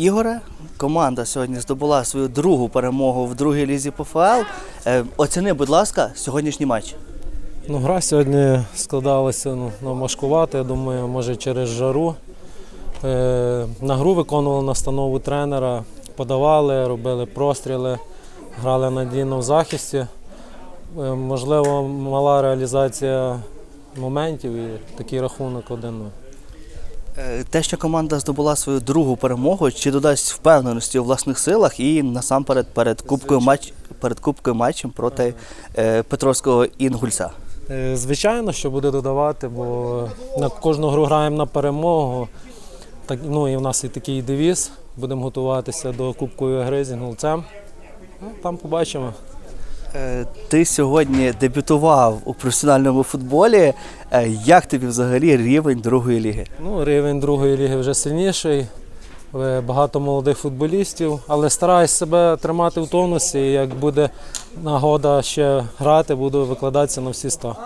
Ігоре, команда сьогодні здобула свою другу перемогу в другій лізі ПФЛ. Е, Оціни, будь ласка, сьогоднішній матч. Ну, гра сьогодні складалася ну, ну, я думаю, може через жару. Е, на гру виконували настанову тренера, подавали, робили простріли, грали надійно в захисті. Е, можливо, мала реалізація моментів і такий рахунок 1-0. Е, Те, що команда здобула свою другу перемогу, чи додасть впевненості у власних силах і насамперед перед кубкою матч перед кубкою матчем проти е, Петровського Інгульця. Е, Звичайно, що буде додавати, бо на кожну гру граємо на перемогу. Так, ну і в нас і такий девіз. Будемо готуватися до кубкової гри з інгулцем. Ну, там побачимо. Е, Ти сьогодні дебютував у професіональному футболі. Е, Як тобі взагалі рівень другої ліги? Ну, рівень другої ліги вже сильніший. е, Багато молодих футболістів, але стараюсь себе тримати в тонусі. і Як буде нагода ще грати, буду викладатися на всі 100.